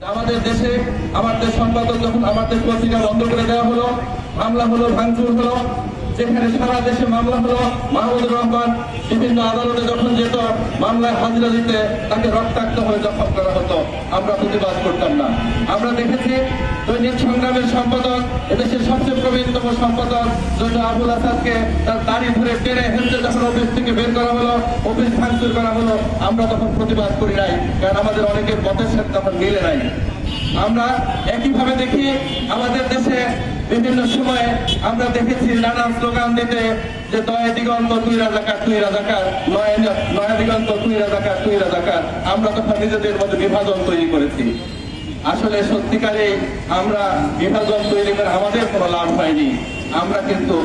আমাদের দেশে আমাদের সম্পাদক যখন আমাদের পত্রিকা বন্ধ করে দেওয়া হলো, মামলা হলো, ভাঙচুর হলো, যেখানে সারা দেশে মামলা হলো মাহমুদুর রহমান বিভিন্ন আদালতে যখন যেত, মামলায় হাজিরা দিতে তাকে রক্তাক্ত হয়ে জখম করা হতো। আমরা প্রতিবাদ করতাম না। আমরা দেখেছি দৈনিক সংগ্রামের সম্পাদক, এদেশের সবচেয়ে প্রবীণতম সম্পাদক জৈন আবুল আসাদকে তার দাড়ি ধরে টেনে হেলতে যখন অফিস থেকে বের করা হলো, অফিস ভাঙচুর করা হলো, আমরা তখন প্রতিবাদ করি নাই, কারণ আমাদের অনেকের মতের সাথে তখন মিলে নাই। আমরা একইভাবে দেখি আমাদের দেশে বিভিন্ন সময়ে আমরা দেখেছি নানা স্লোগান দিতে যে দয়া দিগন্ত, তুই রাজাকার তুই রাজাকার নয় নয়া দিগন্ত, তুই রাজাকার তুই রাজাকার। আমরা তখন নিজেদের মধ্যে বিভাজন তৈরি করেছি। আসলে সত্যিকারে আমরা বিভাজন তৈরি করে আমাদের কোনো লাভ হয়নি। আমরা কিন্তু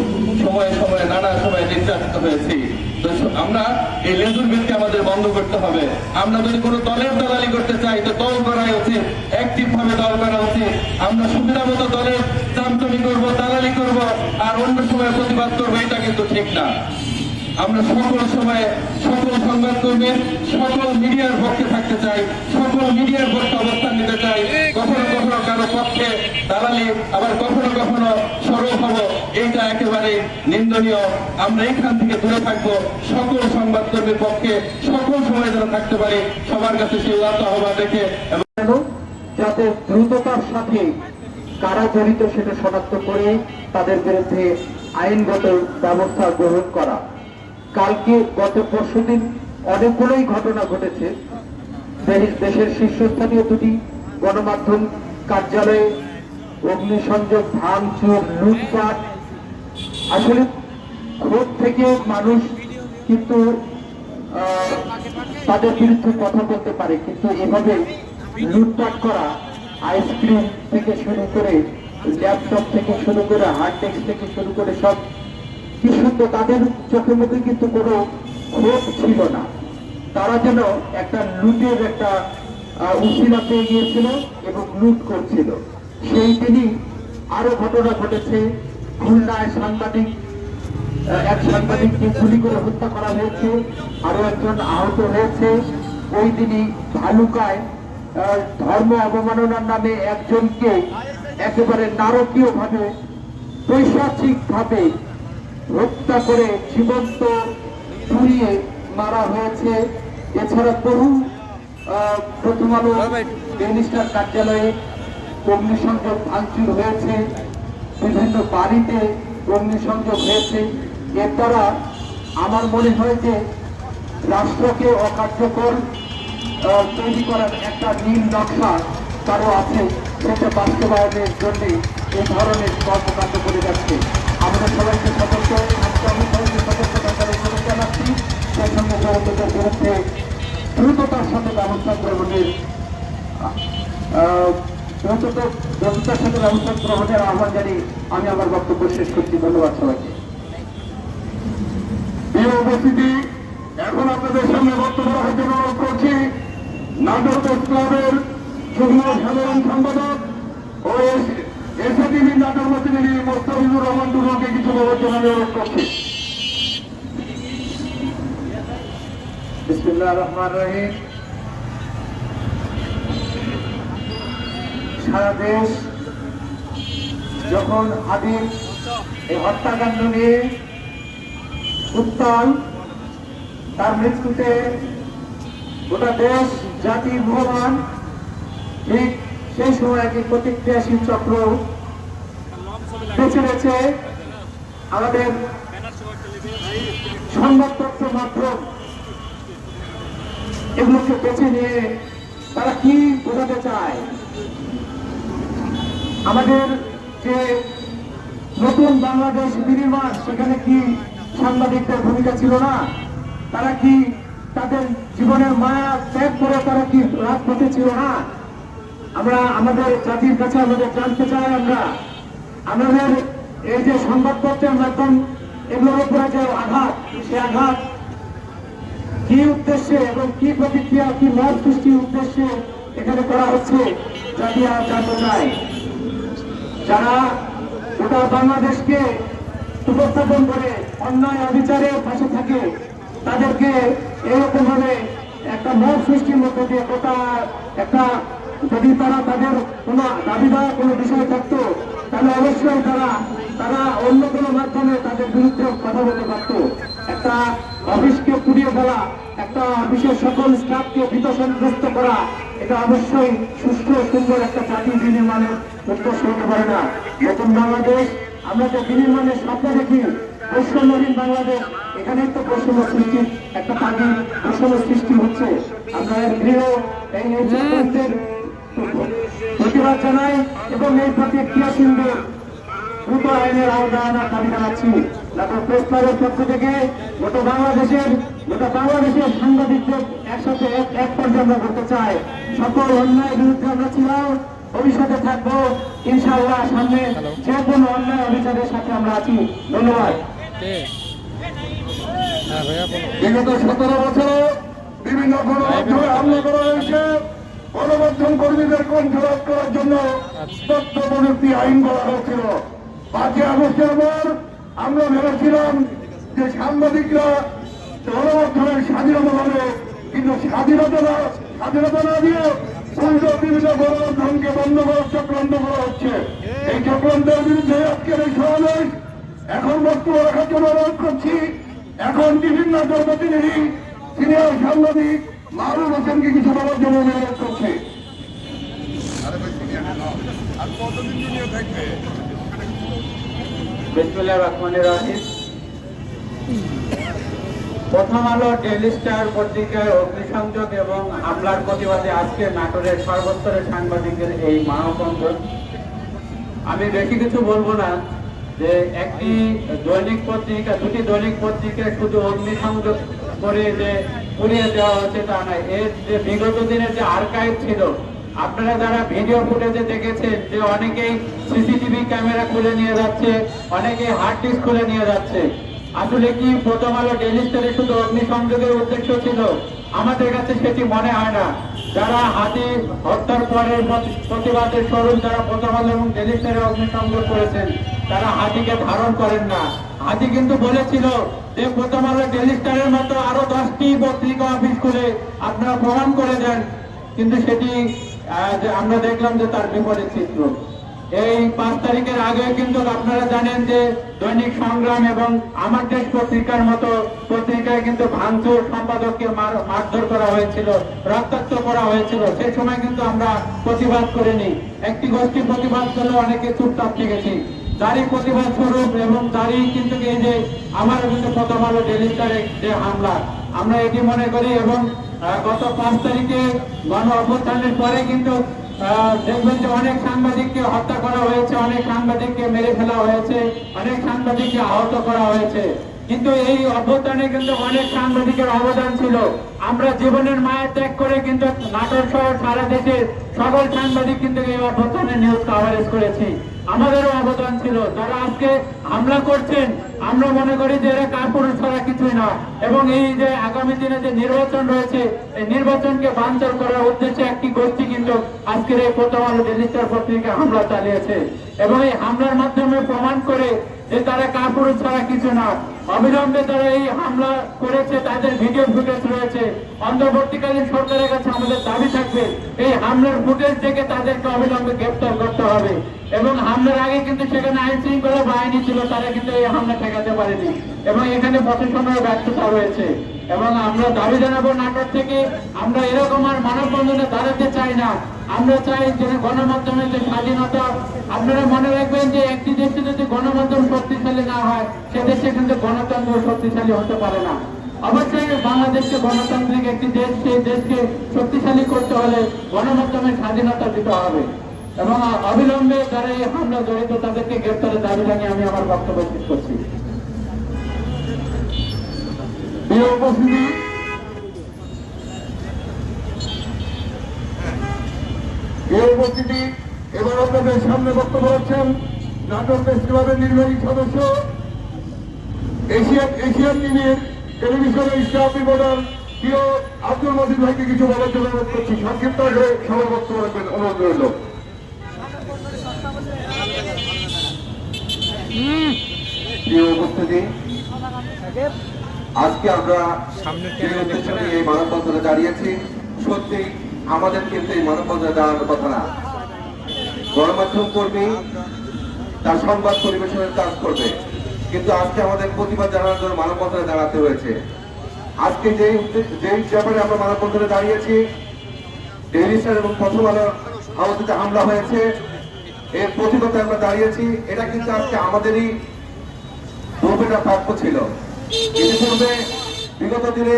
সময়ে সময়ে, নানা সময়ে নির্যাতিত হয়েছি। আমরা এই লেজুর বৃত্তি আমাদের বন্ধ করতে হবে। আমরা যদি কোনো দলের দালালি করতে চাই, তো দল করাই উচিত অ্যাক্টিভ ভাবে দল করা উচিত। আমরা সুবিধা মতো দলের চামচমি করব, দালালি করব, আর অন্য সময় প্রতিবাদ করব, এটা কিন্তু ঠিক না। আমরা সকল সময়ে সকল সংবাদ কর্মীর, সকল মিডিয়ার পক্ষে থাকতে চাই, সকল মিডিয়ার পক্ষে অবস্থান নিতে চাই। কখনো কখনো কারও পক্ষে দালালি, আবার কখনো কখনো সরব হব। এইটা একেবারে নিন্দনীয়। আমরা এখান থেকে দূরে থাকব। সকল সংবাদ কর্মীর পক্ষে সকল সময় যেন থাকতে পারি, সবার কাছে সেই আহ্বান রেখে এবং যাতে দ্রুততার সাথে কারা জড়িত সেটা শনাক্ত করে তাদের বিরুদ্ধে আইনগত ব্যবস্থা গ্রহণ করা। কালকে গত পরশুদিন অনেকগুলোই ঘটনা ঘটেছে। দেশের শীর্ষস্থানীয় দুটি গণমাধ্যম কার্যালয়ে অগ্নিসংযোগ, ভাঙচুর, লুটপাট। আসলে ক্ষোভ থেকে মানুষ কিন্তু তাদের বিরুদ্ধে কথা বলতে পারে, কিন্তু এভাবে লুটপাট করা, আইসক্রিম থেকে শুরু করে ল্যাপটপ থেকে শুরু করে হার্ড ডিস্ক থেকে শুরু করে সব কিছু তো তাদের চোখে মুখে কিন্তু কোনো ক্ষোভ ছিল না। তারা যেন একটা লুটের একটা উশিলা পেয়ে গিয়েছিল এবং লুট করছিল। সেই দিনই আরও ঘটনা ঘটেছে। খুলনায় সাংবাদিক এক সাংবাদিককে গুলি করে হত্যা করা হয়েছে। আরও একজন আহত হয়েছে। ওই দিনই ভালুকায় ধর্ম অবমাননার নামে একজনকে একেবারে নারকীয় ভাবে পৈশাচিক ভাবে হত্যা করে জীবন্ত পুড়িয়ে মারা হয়েছে। এছাড়া বহু প্রথম আলো মিনিস্টার কার্যালয়ে অগ্নিসংযোগ ভাঙচুর হয়েছে। বিভিন্ন বাড়িতে অগ্নিসংযোগ হয়েছে। এর দ্বারা আমার মনে হয় যে রাষ্ট্রকে অকার্যকর তৈরি করার একটা নীল নকশা কারও আছে সেটা বাস্তবায়নের জন্য এই ধরনের কর্মকাণ্ড করে যাচ্ছে। আমাদের সবাইকে থাকতে হবে সবাইকে সতর্ক থাকার অনুরোধ জানাচ্ছি সেই সঙ্গে জড়িতদের বিরুদ্ধে দ্রুততার সাথে ব্যবস্থা গ্রহণের আহ, দ্রুততার সাথে ব্যবস্থা গ্রহণের আহ্বান জানিয়ে আমি আমার বক্তব্য শেষ করছি ধন্যবাদ সবাইকে প্রিয় উপস্থিতি এখন আপনাদের সামনে বক্তব্য রাখার অনুরোধ করছি নাটক ক্লাবের যুগ্ম সাধারণ সম্পাদক ও প্রতিনিধি মোস্তাফিজুর রহমান দুজনকে কিছু আমি অনুরোধ করছি। সারা দেশ যখন আদিম এই হত্যাকাণ্ড নিয়ে উত্তাল, তার মৃত্যুতে গোটা দেশ জাতি ভগবান ঠিক সেই সময় একটি প্রতিক্রিয়াশীল চক্র বেছে বেছে আমাদের সংবাদপত্র মাধ্যম। এগুলোকে বেছে নিয়ে তারা কি বোঝাতে চায়? আমাদের যে নতুন বাংলাদেশ বিনির্মাণ, সেখানে কি সাংবাদিকদের ভূমিকা ছিল না? তারা কি তাদের জীবনের মায়া ত্যাগ করে তারা কি রাজপথে ছিল না? আমরা আমাদের জাতির কাছে আমাদের জানতে চাই আমরা। আমাদের এই যে সংবাদপত্রের মাধ্যম, এগুলোর উপরে যে আঘাত, সে আঘাত, কি উদ্দেশ্যে এবং কি প্রতিক্রিয়া, কি মত সৃষ্টির উদ্দেশ্যে এখানে করা হচ্ছে জাতি আর জানতে চাই। যারা গোটা বাংলাদেশকে উপস্থাপন করে অন্যায় অবিচারের পাশে থাকে, তাদেরকে এরকম ভাবে একটা মত সৃষ্টির মধ্যে দিয়ে গোটা একটা যদি তারা তাদের কোনো দাবি বা কোনো বিষয় থাকতো তাহলে অবশ্যই তারা তারা অন্য কোনো মাধ্যমে তাদের বিরুদ্ধে কথা বলতে পারতো। একটা অফিসকে পুড়িয়ে ফেলা একটা অফিসের সকল স্টাফকে বিতসনগ্রস্ত করা এটা অবশ্যই সুস্থ সুন্দর একটা জাতি বিনির্মাণের উদ্দেশ্য হতে পারে না। নতুন বাংলাদেশ আমরা যে বিনির্মাণের স্বপ্ন দেখি। বৈষম্যহীন বাংলাদেশ এখানে তো বৈষম্য সৃষ্টির একটা তাগি বৈষম্য সৃষ্টি হচ্ছে। আমরা গৃহ এই প্রতিবাদ জানাই এবং এই প্রতি ক্রিয়াশীলদের দ্রুত আইনের আওতায় আনার দাবি জানাচ্ছি। নাটক প্রেস ক্লাবের পক্ষ থেকে গোটা বাংলাদেশের গোটা বাংলাদেশের সাংবাদিকদের একসাথে এক এক পর্যায়ে আমরা করতে চাই সকল অন্যায়ের বিরুদ্ধে আমরা ছিলাম ভবিষ্যতে থাকব। ইনশাআল্লাহ সামনে যে কোনো অন্যায় অভিযানের সাথে আমরা আছি। ধন্যবাদ। হ্যাঁ বিগত সতেরো বছরে বিভিন্ন গণমাধ্যমে হামলা করা হয়েছে। গণমাধ্যম কর্মীদের কণ্ঠরোধ করার জন্য তথ্য প্রযুক্তি আইন করা হয়েছিল। পাঁচই আগস্টের পর আমরা ভেবেছিলাম যে সাংবাদিকরা গণমাধ্যমের স্বাধীনতা হবে কিন্তু স্বাধীনতা স্বাধীনতা না দিয়ে উল্টো বিভিন্ন গণমাধ্যমকে বন্ধ করার চক্রান্ত করা হচ্ছে। এই চক্রান্তের বিরুদ্ধে আজকের এই সমাবেশ এখন বক্তব্য রাখার জন্য অনুরোধ করছি। এখন বিভিন্ন জনপ্রতিনিধি সিনিয়র সাংবাদিক মারুল হোসেনকে কিছু বলার জন্য অনুরোধ করছে। প্রথম আলো ডেইলি স্টার পত্রিকায় অগ্নিসংযোগ এবং হামলার প্রতিবাদে আজকে নাটোরের সর্বস্তরের সাংবাদিকদের এই মানববন্ধন আমি বেশি কিছু বলব না। যে একটি দৈনিক পত্রিকা, দুটি দৈনিক পত্রিকায় শুধু অগ্নিসংযোগ করে যে পুড়িয়ে দেওয়া হচ্ছে তা নয়, এর যে বিগত দিনের যে আর্কাইভ ছিল, আপনারা যারা ভিডিও ফুটেজে দেখেছেন যে অনেকেই সিসিটিভি ক্যামেরা খুলে নিয়ে যাচ্ছে, অনেকেই হার্ড ডিস্ক খুলে নিয়ে যাচ্ছে, আসলে কি প্রথম আলো ডেলি স্টারে শুধু অগ্নিসংযোগের উদ্দেশ্য ছিল? আমাদের কাছে সেটি মনে হয় না। যারা হাতি হত্যার পরের প্রতি- প্রতিবাদের স্বরূপ যারা প্রথম আলো এবং ডেলি স্টারে অগ্নিসংযোগ করেছেন তারা হাতিকে ধারণ করেন না। হাতি কিন্তু বলেছিল যে প্রথম আলো ডেলি স্টারের মতো আরও দশটি পত্রিকা অফিস খুলে আপনারা প্রমাণ করে দেন। কিন্তু সেটি আমরা দেখলাম যে তার বিপরীত চিত্র। এই পাঁচ তারিখের আগে কিন্তু আপনারা জানেন যে দৈনিক সংগ্রাম এবং আমার দেশ পত্রিকার মতো পত্রিকায় কিন্তু ভাঙচুর, সম্পাদককে মারধর করা হয়েছিল, রক্তাক্ত করা হয়েছিল। সেই সময় কিন্তু আমরা প্রতিবাদ করিনি। একটি গোষ্ঠী প্রতিবাদ করলে অনেকে চুপচাপ থেকেছি তারই প্রতিবাদ স্বরূপ এবং তারই কিন্তু এই যে আমার কিন্তু প্রথম আলো ডেলি যে হামলা, আমরা এটি মনে করি এবং গত পাঁচ তারিখে গণ অভ্যুত্থানের পরে কিন্তু দেখবেন যে অনেক সাংবাদিককে হত্যা করা হয়েছে, অনেক সাংবাদিককে মেরে ফেলা হয়েছে, অনেক সাংবাদিককে আহত করা হয়েছে। কিন্তু এই অভ্যুত্থানে কিন্তু অনেক সাংবাদিকের অবদান ছিল। আমরা জীবনের মায়ের ত্যাগ করে কিন্তু নাটোর সহ সারা দেশের সকল সাংবাদিক কিন্তু এই অভ্যুত্থানের নিউজ কাভারেজ করেছি। আমাদেরও অবদান ছিল। যারা আজকে হামলা করছেন, আমরা মনে করি যে এরা কাপুরুষ ছাড়া কিছুই না। এবং এই যে আগামী দিনে যে নির্বাচন রয়েছে, এই নির্বাচনকে বাঞ্চল করার উদ্দেশ্যে একটি গোষ্ঠী কিন্তু আজকের এই প্রথম আলো ডেলিস্টার পত্রিকা হামলা চালিয়েছে। এবং এই হামলার মাধ্যমে প্রমাণ করে যে তারা কাপুরুষ ছাড়া কিছু না। অবিলম্বে তারা এই হামলা করেছে, তাদের ভিডিও ফুটেজ রয়েছে। অন্তর্বর্তীকালীন সরকারের কাছে আমাদের দাবি থাকবে, এই হামলার ফুটেজ থেকে তাদেরকে অবিলম্বে গ্রেপ্তার করতে হবে। এবং হামলার আগে কিন্তু সেখানে আইন শৃঙ্খলা বাহিনী ছিল, তারা কিন্তু এই হামলা ঠেকাতে পারেনি। এবং এখানে প্রশাসনের ব্যর্থতা রয়েছে। এবং আমরা দাবি জানাব নাটক থেকে, আমরা এরকম আর মানববন্ধনে দাঁড়াতে চাই না। আমরা চাই যে গণমাধ্যমের যে স্বাধীনতা, আপনারা মনে রাখবেন যে একটি দেশে যদি গণমাধ্যম শক্তিশালী না হয়, সে দেশে কিন্তু গণতন্ত্র শক্তিশালী হতে পারে না। অবশ্যই বাংলাদেশকে গণতান্ত্রিক একটি দেশ, সেই দেশকে শক্তিশালী করতে হলে গণমাধ্যমের স্বাধীনতা দিতে হবে। এবং অবিলম্বে যারা এই হামলা জড়িত, তাদেরকে গ্রেপ্তারের দাবি জানিয়ে আমি আমার বক্তব্য শেষ করছি। প্রিয় উপস্থিতি এবার আপনাদের সামনে বক্তব্য রাখছেন নাটক প্রেস ক্লাবের নির্বাহী সদস্য এশিয়ান এশিয়ান টিভির টেলিভিশনের স্টাফ রিপোর্টার প্রিয় আব্দুল মজিদ ভাইকে কিছু বলার জন্য অনুরোধ করছি। সংক্ষিপ্ত আকারে সবার বক্তব্য রাখবেন। অনুরোধ রইল। প্রিয় উপস্থিতি। আজকে আমরা এই মানববন্ধনে দাঁড়িয়েছি সত্যি আমাদের কিন্তু এই মানববন্ধনে দাঁড়ানোর কথা না। গণমাধ্যম কর্মী তার সংবাদ পরিবেশনের কাজ করবে। কিন্তু আজকে আমাদের প্রতিবাদ জানানোর জন্য মানববন্ধনে দাঁড়াতে হয়েছে। আজকে যেই যেই ব্যাপারে আমরা মানববন্ধনে দাঁড়িয়েছি, ডেইলি এবং প্রথম আলো হাউসিতে হামলা হয়েছে, এর প্রতিবাদে আমরা দাঁড়িয়েছি। এটা কিন্তু আজকে আমাদেরই দুর্বেটা প্রাপ্য ছিল। ইতিপূর্বে বিগত দিনে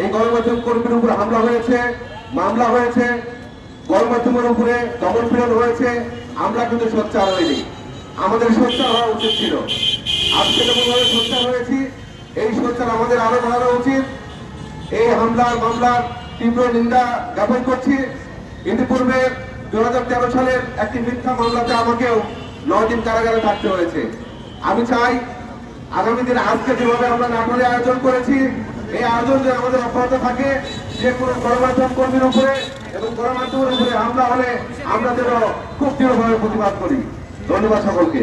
এই গণমাধ্যম কর্মীর উপর হামলা হয়েছে। মামলা হয়েছে, গণমাধ্যমের উপরে দমন পীড়ন হয়েছে, আমরা কিন্তু সোচ্চার হইনি। আমাদের সোচ্চার হওয়া উচিত ছিল। আজকে যেমনভাবে সোচ্চার হয়েছি, এই সোচ্চার আমাদের আরও বাড়ানো উচিত। এই হামলার মামলার তীব্র নিন্দা জ্ঞাপন করছি। ইতিপূর্বে দু হাজার তেরো সালের একটি মিথ্যা মামলাতে আমাকেও নয় দিন কারাগারে থাকতে হয়েছে। আমি চাই আগামী দিনে আজকে যেভাবে আমরা নাটকের আয়োজন করেছি, এই আয়োজন যেন আমাদের অব্যাহত থাকে যে কোনো গণমাধ্যম কর্মীর উপরে এবং গণমাধ্যমের উপরে হামলা হলে আমরা যেন খুব দৃঢ়ভাবে প্রতিবাদ করি। ধন্যবাদ সকলকে।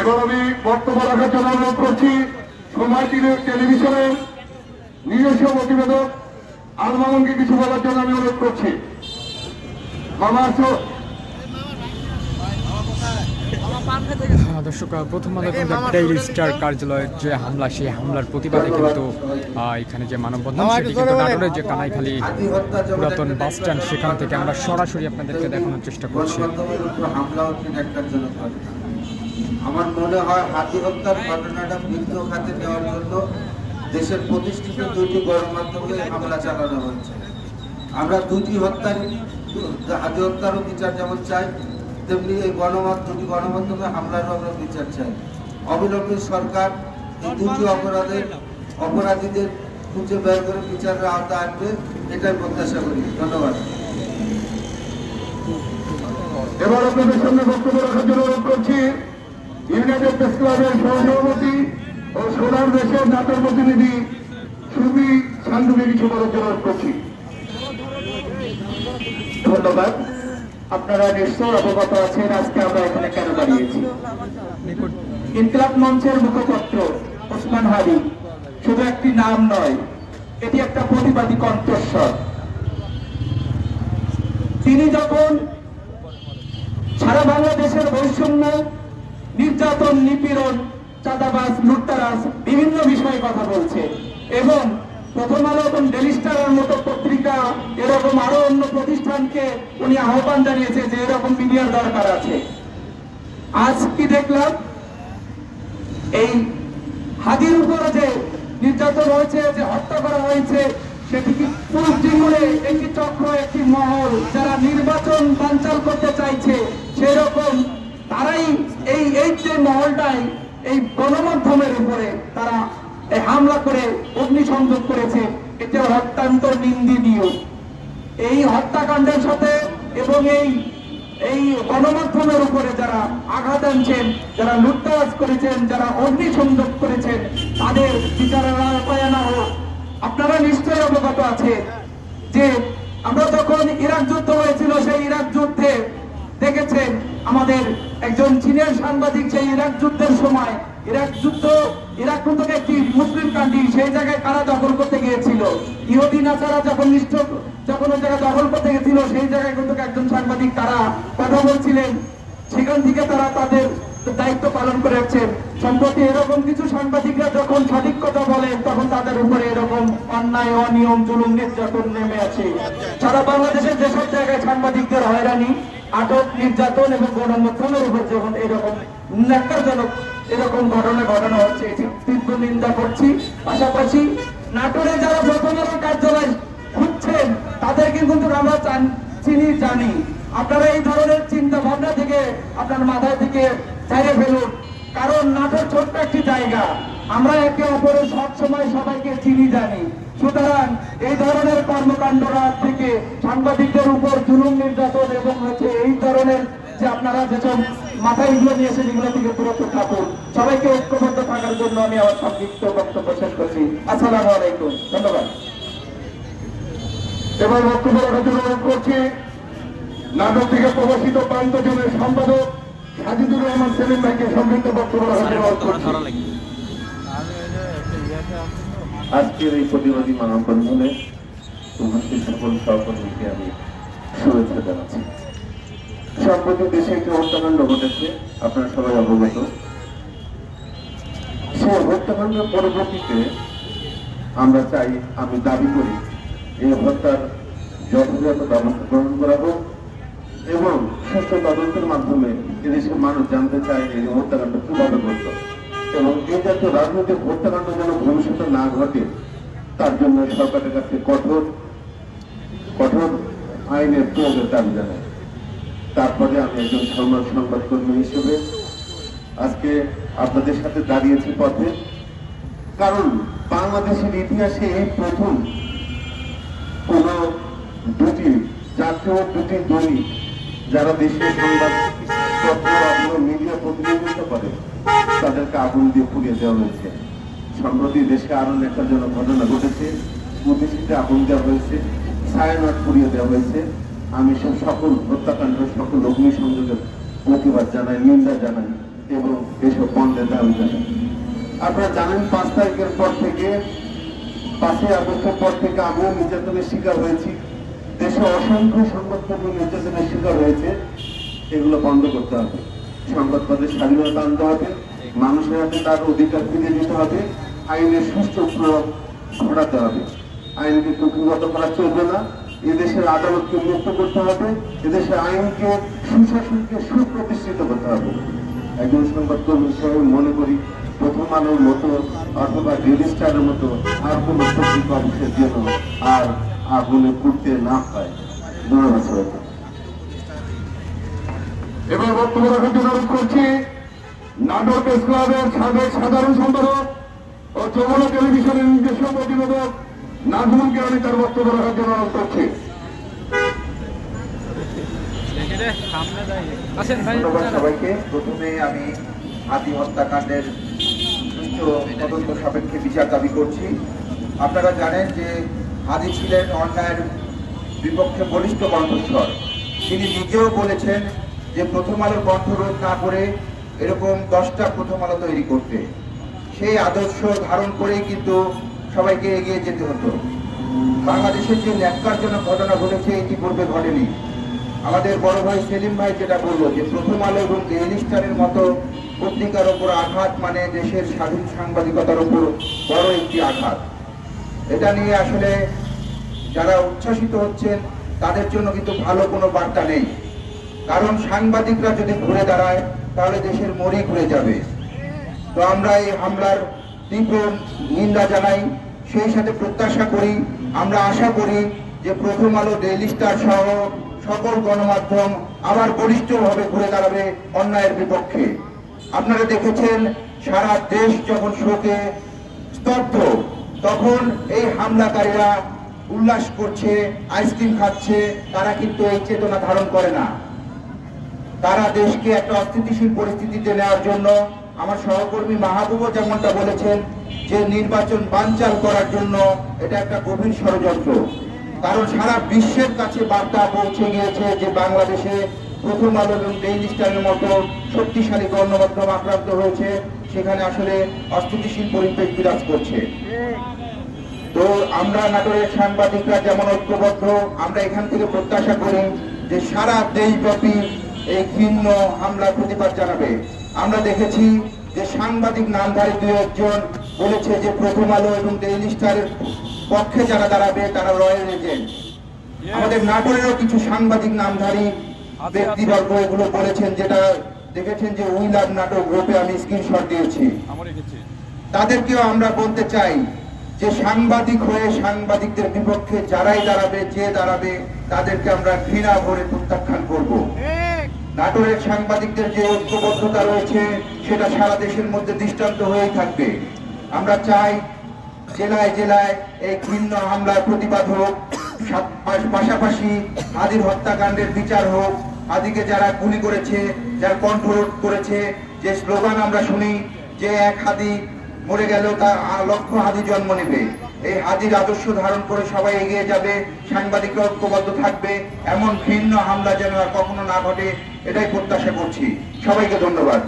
এবার আমি বক্তব্য রাখার জন্য অনুরোধ করছি সময় টেলিভিশনের নিজস্ব প্রতিবেদক আলমামনকে কিছু বলার জন্য আমি অনুরোধ করছি। মামা দর্শক প্রথম আলো ডেইলি স্টার কার্যালয়ের যে হামলা সেই হামলার প্রতিবাদে কিন্তু এখানে যে মানববন্ধন সেটি কিন্তু নাটোরের যে কানাইখালী পুরাতন বাস স্ট্যান্ড সেখান থেকে আমরা সরাসরি আপনাদেরকে দেখানোর চেষ্টা করছি। আমার মনে হয় হাতি হত্যার ঘটনাটা বৃদ্ধ খাতে নেওয়ার জন্য দেশের প্রতিষ্ঠিত দুটি গণমাধ্যমে হামলা চালানো হয়েছে। আমরা দুটি হত্যার হাতি হত্যারও বিচার যেমন চাই তেমনি এই গণমাধ্যম, গণমাধ্যমে হামলারও আমরা বিচার চাই। অবিলম্বে সরকার এই দুটি অপরাধের অপরাধীদের খুঁজে বের করে বিচারের আওতা আনবে, এটাই প্রত্যাশা করি। ধন্যবাদ। এবার আপনাদের সামনে বক্তব্য রাখার জন্য অনুরোধ করছি, ইউনাইটেড প্রেস ক্লাবের সহসভাপতি ও সোনার দেশের নাটোর প্রতিনিধি সুবি সান্ধুকে কিছু বলার জন্য অনুরোধ করছি। ধন্যবাদ। আপনারা নিশ্চয় অবগত আছেন আজকে আমরা এখানে কেন দাঁড়িয়েছি। ইনকলাব মঞ্চের মুখপত্র ওসমান হাদি। শুধু একটি নাম নয়, এটি একটা প্রতিবাদী কণ্ঠস্বর। তিনি যখন সারা বাংলাদেশের বৈষম্য, নির্যাতন, নিপীড়ন, চাঁদাবাজ, লুটতারাজ, বিভিন্ন বিষয়ে কথা বলছে এবং প্রথম আলো এবং ডেলি স্টারের মতো পত্রিকা, এরকম আরও অন্য প্রতিষ্ঠানকে উনি আহ্বান জানিয়েছে যে এরকম মিডিয়ার দরকার আছে। আজ কি দেখলাম? এই হাদির উপরে যে নির্যাতন হয়েছে, যে হত্যা করা হয়েছে, সেটি কি পুরুষ জীবনে একটি চক্র, একটি মহল, যারা নির্বাচন বানচাল করতে চাইছে, সেরকম তারাই এই এই যে মহলটাই, এই গণমাধ্যমের উপরে তারা হামলা করে অগ্নিসংযোগ করেছে, এটা অত্যন্ত নিন্দনীয়। এই হত্যাকাণ্ডের সাথে এবং এই এই গণমাধ্যমের উপরে যারা আঘাত আনছেন, যারা লুটতরাজ করেছেন, যারা অগ্নিসংযোগ করেছেন, তাদের বিচারের আওতায় আনা হোক। আপনারা নিশ্চয়ই অবগত আছে যে আমরা যখন ইরাক যুদ্ধ হয়েছিল, সেই ইরাক যুদ্ধে দেখেছেন আমাদের একজন চীনের সাংবাদিক, সেই ইরাক যুদ্ধের সময়, ইরাক যুদ্ধ সম্প্রতি এরকম কিছু সাংবাদিকরা যখন সঠিক কথা বলেন, তখন তাদের উপরে এরকম অন্যায়, অনিয়ম, জুলুম, নির্যাতন নেমে আছে সারা বাংলাদেশের যেসব জায়গায় সাংবাদিকদের হয়রানি, আটক, নির্যাতন এবং গণমাধ্যমের উপর যখন এরকম ন্যাক্কারজনক এরকম ঘটনা ঘটানো হচ্ছে। এটি তীব্র নিন্দা করছি। পাশাপাশি নাটোরে যারা প্রথম আলো কার্যালয় খুঁজছেন, তাদেরকে কিন্তু আমরা চান- জানি। আপনারা এই ধরনের চিন্তা ভাবনা থেকে আপনার মাথায় থেকে ছাড়িয়ে ফেলুন। কারণ নাটোর ছোট্ট একটি জায়গা। আমরা একে অপরের সব সময় সবাইকে চিনি, জানি। সুতরাং এই ধরনের কর্মকাণ্ডরা থেকে সাংবাদিকদের উপর জুলুম নির্যাতন এবং হচ্ছে এই ধরনের যে আপনারা যেসব মাথায় এগুলো নিয়ে এসে এগুলো থেকে দূরত্ব থাকুন। সবাইকে ঐক্যবদ্ধ থাকার জন্য আমি আমার সংক্ষিপ্ত বক্তব্য শেষ করছি। আসসালামু আলাইকুম। ধন্যবাদ। এবার বক্তব্য রাখার জন্য অনুরোধ করছি নাটক থেকে প্রবাসিত প্রান্ত জনের সম্পাদক সাজিদুর রহমান সেলিম ভাইকে সংক্ষিপ্ত বক্তব্য রাখার জন্য অনুরোধ করছি। আজকের এই প্রতিবাদী মানববন্ধনে উপস্থিত সকল সহকর্মীকে আমি শুভেচ্ছা জানাচ্ছি। সম্প্রতি দেশে একটি হত্যাকাণ্ড ঘটেছে। আপনারা সবাই অবগত। সেই হত্যাকাণ্ডের পরবর্তীতে আমরা চাই, আমি দাবি করি, এই হত্যার যথাযথ ব্যবস্থা গ্রহণ করা হোক এবং সুষ্ঠু তদন্তের মাধ্যমে এদেশের মানুষ জানতে চায় এই হত্যাকাণ্ড কীভাবে ঘটল এবং এই জাতীয় রাজনৈতিক হত্যাকাণ্ড যেন ভবিষ্যতে না ঘটে, তার জন্য সরকারের কাছে কঠোর কঠোর আইনের প্রয়োগের দাবি জানাই। তারপরে আমি একজন সংবাদ সংবাদকর্মী হিসেবে আজকে আপনাদের সাথে দাঁড়িয়েছি পথে। কারণ বাংলাদেশের ইতিহাসে এই প্রথম কোন দুটি জাতীয় দুটি দলই যারা দেশের সংবাদ মিডিয়া প্রতিনিধিত্ব করে, তাদেরকে আগুন দিয়ে পুড়িয়ে দেওয়া হয়েছে। সম্প্রতি দেশে আরও একটা জন্য ঘটনা ঘটেছে। উদ্দেশ্যে আগুন দেওয়া হয়েছে ছায়ানট পুড়িয়ে দেওয়া হয়েছে। আমি সব সকল হত্যাকাণ্ড, সকল অগ্নি সংযোগের প্রতিবাদ জানাই, নিন্দা জানাই এবং এসব বন্ধের দাবি জানাই। আপনারা জানেন, পাঁচ তারিখের পর থেকে, পাঁচই আগস্টের পর থেকে আমিও নির্যাতনের শিকার হয়েছি। দেশে অসংখ্য সংবাদপত্র নির্যাতনের শিকার হয়েছে। এগুলো বন্ধ করতে হবে। সংবাদপত্রের স্বাধীনতা আনতে হবে। মানুষের হাতে তার অধিকার ফিরে দিতে হবে। আইনের সুস্থ প্রয়োগ ঘটাতে হবে। আইনকে কুকিগত করা চলবে না। এদেশের আদালতকে মুক্ত করতে হবে, এদেশের আইনকে, সুশাসনকে সুপ্রতিষ্ঠিত করতে হবে। একজন সংবাদকর্মী হিসেবে মনে করি প্রথম আলোর মতো অথবা ডেলি স্টারের মতো আর কোন পত্রিকা অফিসের জন্য আর আগুনে পুড়তে না হয় ধন্যবাদ এবার বক্তব্য রাখার জন্য অনুরোধ করছি, নাটক প্রেস ক্লাবের সাবেক সাধারণ সম্পাদক ও যমুনা টেলিভিশনের নিজস্ব প্রতিবেদক নাজমুলকে আমি তার বক্তব্য রাখার জন্য অনুরোধ করছি। ধন্যবাদ সবাইকে। প্রথমে আমি হাতি হত্যাকাণ্ডের তদন্ত সাপেক্ষে বিচার দাবি করছি। আপনারা জানেন যে হাদি ছিলেন অন্যায়ের বিপক্ষে বলিষ্ঠ কণ্ঠস্বর। তিনি নিজেও বলেছেন যে প্রথম আলোর কণ্ঠরোধ না করে এরকম দশটা প্রথম আলো তৈরি করতে। সেই আদর্শ ধারণ করেই কিন্তু সবাইকে এগিয়ে যেতে হতো। বাংলাদেশের যে ন্যাক্কারজনক ঘটনা ঘটেছে ইতিপূর্বে ঘটেনি। আমাদের বড় ভাই সেলিম ভাই যেটা বলল যে, প্রথম আলো এবং ডেইলি মতো পত্রিকার ওপর আঘাত মানে দেশের স্বাধীন সাংবাদিকতার ওপর বড় একটি আঘাত। এটা নিয়ে আসলে যারা উচ্ছ্বাসিত হচ্ছেন, তাদের জন্য কিন্তু ভালো কোনো বার্তা নেই। কারণ সাংবাদিকরা যদি ঘুরে দাঁড়ায়, তাহলে দেশের মরি ঘুরে যাবে। তো আমরা এই হামলার তীব্র নিন্দা জানাই। সেই সাথে প্রত্যাশা করি, আমরা আশা করি যে প্রথম আলো ডেইলি স্টার সহ সকল গণমাধ্যম আবার বলিষ্ঠভাবে ঘুরে দাঁড়াবে অন্যায়ের বিপক্ষে। আপনারা দেখেছেন, সারা দেশ যখন শোকে স্তব্ধ, তখন এই হামলাকারীরা উল্লাস করছে আইসক্রিম খাচ্ছে, তারা কিন্তু এই চেতনা ধারণ করে না। তারা দেশকে একটা অস্থিতিশীল পরিস্থিতিতে নেওয়ার জন্য আমার সহকর্মী মাহবুবও যেমনটা বলেছেন যে নির্বাচন বানচাল করার জন্য এটা একটা গভীর ষড়যন্ত্র। কারণ সারা বিশ্বের কাছে বার্তা পৌঁছে গিয়েছে যে বাংলাদেশে প্রথম আলো এবং ডেইলি স্টারের মতো শক্তিশালী গণমাধ্যম আক্রান্ত হয়েছে, সেখানে আসলে অস্থিতিশীল পরিবেশ বিরাজ করছে। তো আমরা নাটোরের সাংবাদিকরা যেমন ঐক্যবদ্ধ, আমরা এখান থেকে প্রত্যাশা করি যে সারা দেশব্যাপী এই ঘৃণ্য হামলার প্রতিবাদ জানাবে। আমরা দেখেছি যে সাংবাদিক নামধারী দু একজন বলেছে যে প্রথম আলো এবং ডেইলি স্টারের পক্ষে যারা দাঁড়াবে তারা রয়্যাল এজেন্ট। আমাদের নাটোরেরও কিছু সাংবাদিক নামধারী ব্যক্তিবর্গ এগুলো বলেছেন যেটা দেখেছেন যে উইলার নাটক গ্রুপে আমি স্ক্রিনশট দিয়েছি। তাদেরকেও আমরা বলতে চাই যে সাংবাদিক হয়ে সাংবাদিকদের বিপক্ষে যারাই দাঁড়াবে যে দাঁড়াবে তাদেরকে আমরা ঘৃণা ভরে প্রত্যাখ্যান করব। নাটোরের সাংবাদিকদের যে ঐক্যবদ্ধতা রয়েছে, সেটা সারা দেশের মধ্যে দৃষ্টান্ত হয়েই থাকবে। আমরা চাই জেলায় জেলায় এই ঘৃণ্য হামলার প্রতিবাদ হোক পাশাপাশি হাদির হত্যাকাণ্ডের বিচার হোক। আদিকে যারা গুলি করেছে, যারা কণ্ঠরোধ করেছে, যে স্লোগান আমরা শুনি, যে এক হাদি মরে গেল আ- লক্ষ হাদি জন্ম নেবে। এই হাজির আদর্শ ধারণ করে সবাই এগিয়ে যাবে সাংবাদিকরা ঐক্যবদ্ধ থাকবে, এমন ভিন্ন হামলা যেন আর কখনো না ঘটে, এটাই প্রত্যাশা করছি। সবাইকে ধন্যবাদ।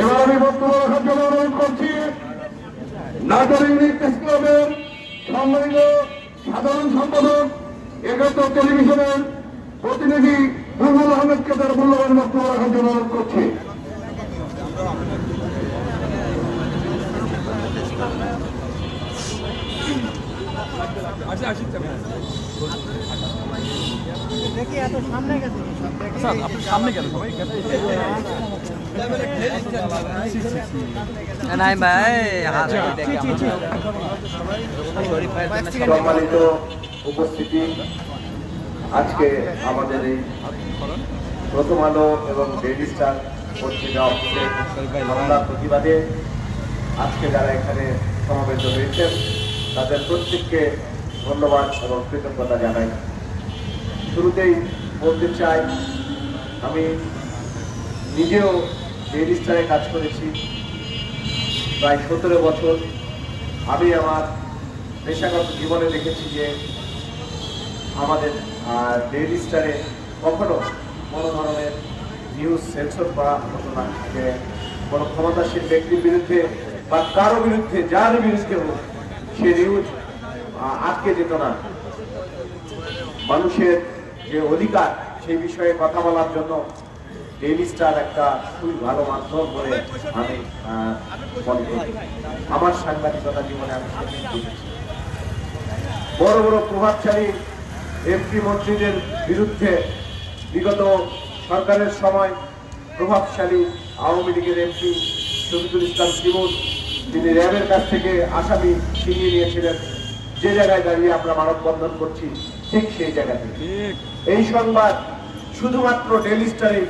এবার সাধারণ সম্পাদক, একাত্তর টেলিভিশনের প্রতিনিধি বুলবুল আহমেদকে তার মূল্যবান বক্তব্য রাখার জন্য অনুরোধ করছি। নাই ভাই সম্মানিত উপস্থিতি আজকে আমাদের এই প্রথম আলো এবং ডেইলি স্টার পত্রিকা হামলার প্রতিবাদে আজকে যারা এখানে সমাবেত হয়েছেন তাদের প্রত্যেককে ধন্যবাদ এবং কৃতজ্ঞতা জানাই। শুরুতেই বলতে চাই, আমি নিজেও ডেইলি স্টারে কাজ করেছি, প্রায় সতেরো বছর। আমি আমার পেশাগত জীবনে দেখেছি যে আমাদের ডেইলি কখনো কোনো ধরনের নিউজ সেন্সর করা হতো না। যে কোনো ক্ষমতাসীন ব্যক্তির বিরুদ্ধে বা কারও বিরুদ্ধে, যার বিরুদ্ধে হোক সে নিউজ আটকে যেত না। মানুষের যে অধিকার, সেই বিষয়ে কথা বলার জন্য ডেইলি স্টার একটা খুবই ভালো মাধ্যম বলে আমি আমার সাংবাদিকতা জীবনে আমি বড় বড় প্রভাবশালী এমপি মন্ত্রীদের বিরুদ্ধে বিগত সরকারের সময় প্রভাবশালী আওয়ামী লীগের এমপি শফিকুল ইসলাম শিমুল, তিনি র্যাবের কাছ থেকে আসামি ছিনিয়ে নিয়েছিলেন। যে জায়গায় দাঁড়িয়ে আমরা মানববন্ধন করছি ঠিক সেই জায়গাতে এই সংবাদ শুধুমাত্র ডেলি স্টারে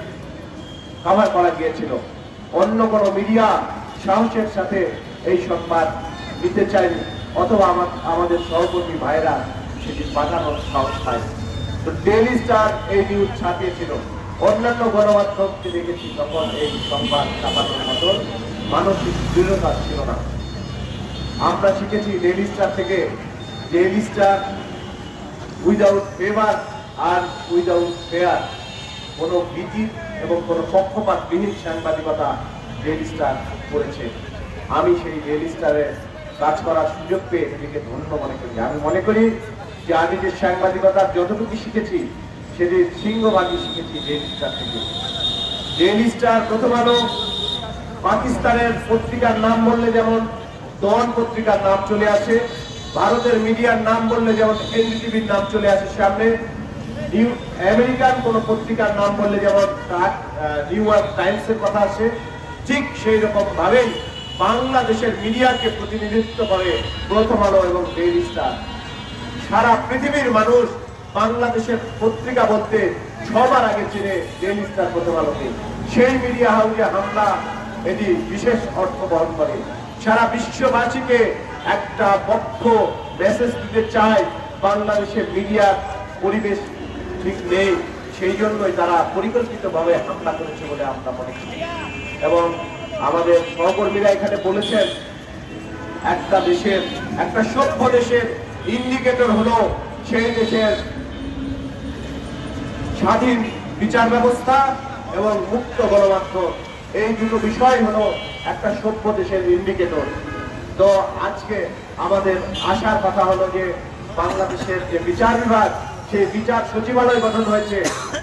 কভার করা গিয়েছিল। অন্য কোনো মিডিয়া সাহসের সাথে এই সংবাদ দিতে চায়নি অথবা আমা- আমাদের সহকর্মী ভাইরা সেটি পাঠানোর সাহস পায় তো ডেলি স্টার এই নিউজ ছাপিয়েছিল। অন্যান্য গণমাধ্যমকে দেখেছি তখন এই সংবাদ ছাপানোর মতন মানসিক দৃঢ়তা ছিল না। আমরা শিখেছি ডেলি স্টার থেকে ডেলি স্টার উইদাউট ফেভার আর উইদাউট ফেয়ার কোনো ভীতি এবং কোনো পক্ষপাতবিহীন সাংবাদিকতা ডেলি স্টার করেছে। আমি সেই ডেলি স্টারে কাজ করার সুযোগ পেয়ে নিজেকে ধন্য মনে করি। আমি মনে করি যে আমি যে সাংবাদিকতার যতটুকু শিখেছি, সেটি সিংহভাগই শিখেছি ডেলি স্টার থেকে। ডেলি স্টার প্রথম আলো পাকিস্তানের পত্রিকার নাম বললে যেমন দন পত্রিকার নাম চলে আসে। ভারতের মিডিয়ার নাম বললে যেমন এনডিটিভির নাম চলে আসে সামনে, নিউ আমেরিকান কোন পত্রিকার নাম বললে যেমন নিউ ইয়র্ক টাইমসের কথা আসে, ঠিক সেই রকম ভাবেই বাংলাদেশের মিডিয়াকে প্রতিনিধিত্ব করে প্রথম আলো এবং ডেইলি স্টার। সারা পৃথিবীর মানুষ বাংলাদেশের পত্রিকা বলতে সবার আগে চিনে ডেইলি স্টার প্রথম আলোকে সেই মিডিয়া হাউসে হামলা, এটি বিশেষ অর্থ বহন করে। সারা বিশ্ববাসীকে একটা পক্ষ মেসেজ দিতে চায় বাংলাদেশের মিডিয়ার পরিবেশ ঠিক নেই। সেই জন্যই তারা পরিকল্পিতভাবে হামলা করেছে বলে আমরা মনে করি। এবং আমাদের সহকর্মীরা এখানে বলেছেন, একটা দেশের, একটা সভ্য দেশের ইন্ডিকেটর হলো সেই দেশের স্বাধীন বিচার ব্যবস্থা এবং মুক্ত গণমাধ্যম। এই দুটো বিষয় হলো একটা সভ্য দেশের ইন্ডিকেটর তো আজকে আমাদের আশার কথা হলো যে বাংলাদেশের যে বিচার বিভাগ সেই বিচার সচিবালয় গঠন হয়েছে।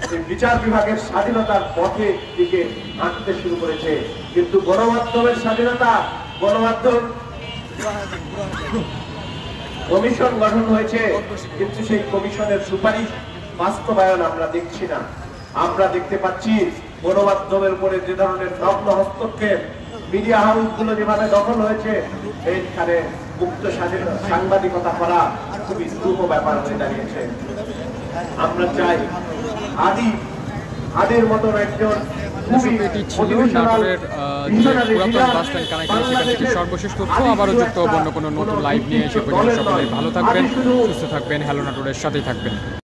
সেই বিচার বিভাগের স্বাধীনতার পথে দিকে হাঁটতে শুরু করেছে। কিন্তু গণমাধ্যমের স্বাধীনতা, গণমাধ্যম কমিশন গঠন হয়েছে, কিন্তু সেই কমিশনের সুপারিশ বাস্তবায়ন আমরা দেখছি না। আমরা দেখতে পাচ্ছি গণমাধ্যমের উপরে যে ধরনের নগ্ন হস্তক্ষেপ, মিডিয়া হাউসগুলো যেভাবে দখল হয়েছে এইখানে মুক্ত স্বাধীন সাংবাদিকতা করা খুবই দ্রুত ব্যাপার হয়ে দাঁড়িয়েছে। আমরা চাই আদি আদির মতন একজন সর্বশেষ তথ্য আবারও যুক্ত অন্য কোনো নতুন লাইভ নিয়ে এসে পর্যন্ত সকলে ভালো থাকবেন সুস্থ থাকবেন হ্যালো নাটোরের সাথেই থাকবেন।